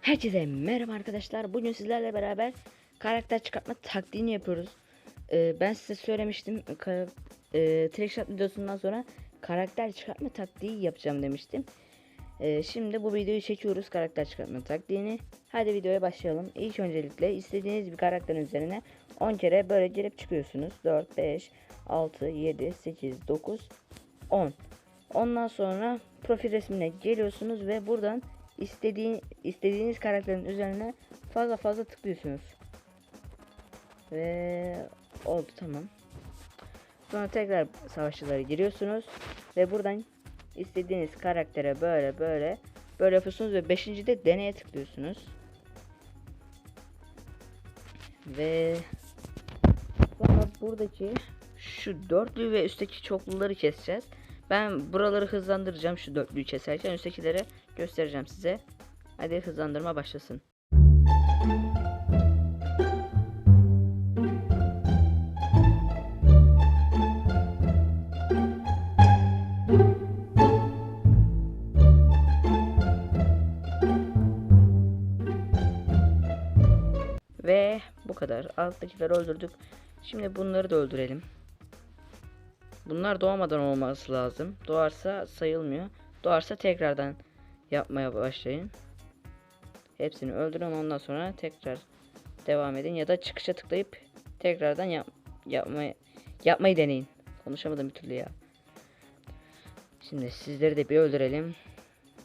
Herkese merhaba arkadaşlar. Bugün sizlerle beraber karakter çıkartma taktiğini yapıyoruz. Ee, ben size söylemiştim. Ka- e, Trickshot videosundan sonra karakter çıkartma taktiği yapacağım demiştim. Ee, şimdi bu videoyu çekiyoruz karakter çıkartma taktiğini. Hadi videoya başlayalım. İlk öncelikle istediğiniz bir karakterin üzerine 10 kere böyle girip çıkıyorsunuz. 4, 5, 6, 7, 8, 9, 10. Ondan sonra profil resmine geliyorsunuz ve buradan istediğin istediğiniz karakterin üzerine fazla fazla tıklıyorsunuz. Ve oldu tamam. Sonra tekrar savaşçılara giriyorsunuz ve buradan istediğiniz karaktere böyle böyle böyle yapıyorsunuz ve 5. de deneye tıklıyorsunuz. Ve sonra buradaki şu dörtlü ve üstteki çokluları keseceğiz. Ben buraları hızlandıracağım şu dörtlüyü keserken üsttekileri göstereceğim size. Hadi hızlandırma başlasın. Ve bu kadar. Alttakileri öldürdük. Şimdi bunları da öldürelim. Bunlar doğmadan olması lazım. Doğarsa sayılmıyor. Doğarsa tekrardan yapmaya başlayın. Hepsini öldürün ondan sonra tekrar devam edin ya da çıkışa tıklayıp tekrardan yap yapmayı yapmayı deneyin. Konuşamadım bir türlü ya. Şimdi sizleri de bir öldürelim.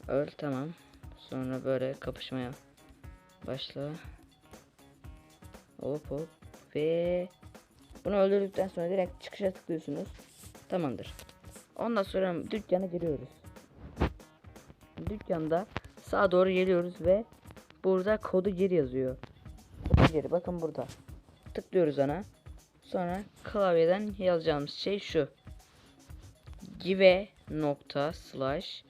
Öl tamam. Sonra böyle kapışmaya başla. Hop hop ve bunu öldürdükten sonra direkt çıkışa tıklıyorsunuz. Tamamdır. Ondan sonra dükkana giriyoruz. Dükkanda sağa doğru geliyoruz ve burada kodu gir yazıyor. Kodu geri bakın burada. Tıklıyoruz ona. Sonra klavyeden yazacağımız şey şu. Give nokta slash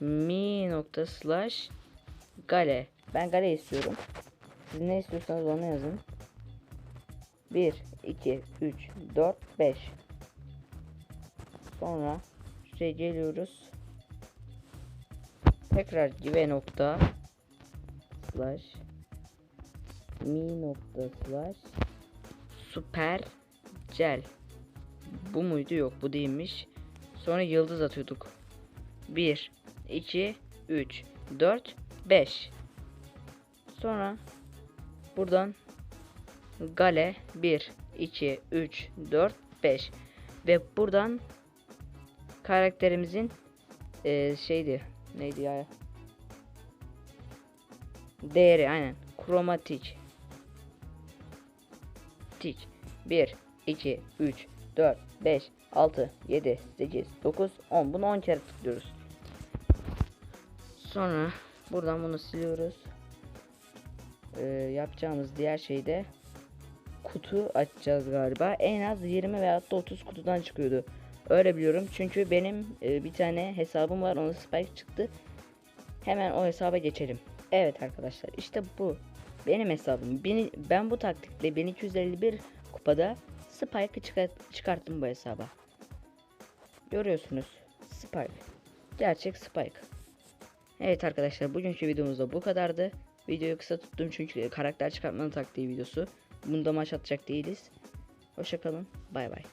mi nokta slash gale. Ben gale istiyorum. Siz ne istiyorsanız onu yazın. 1, 2, 3, 4, 5. Sonra şuraya geliyoruz. Tekrar give nokta slash mi nokta slash süper gel. Bu muydu? Yok bu değilmiş. Sonra yıldız atıyorduk. 1, 2, 3, 4, 5. Sonra buradan Gale 1, 2, 3, 4, 5 ve buradan karakterimizin eee, şeydi neydi ya? Değeri aynen. Kromatik. Tik. 1 2 3 4 5 6 7 8 9 10 bunu 10 kere tıklıyoruz. Sonra buradan bunu siliyoruz. Ee, yapacağımız diğer şey de kutu açacağız galiba. En az 20 veya da 30 kutudan çıkıyordu. Öyle biliyorum. Çünkü benim e, bir tane hesabım var. Onda spike çıktı. Hemen o hesaba geçelim. Evet arkadaşlar işte bu. Benim hesabım. Beni, ben bu taktikle 1251 kupada spike'ı çıkart, çıkarttım bu hesaba. Görüyorsunuz. Spike. Gerçek spike. Evet arkadaşlar bugünkü videomuzda bu kadardı. Videoyu kısa tuttum çünkü karakter çıkartmanın taktiği videosu. Bunda maç atacak değiliz. Hoşçakalın. Bay bay.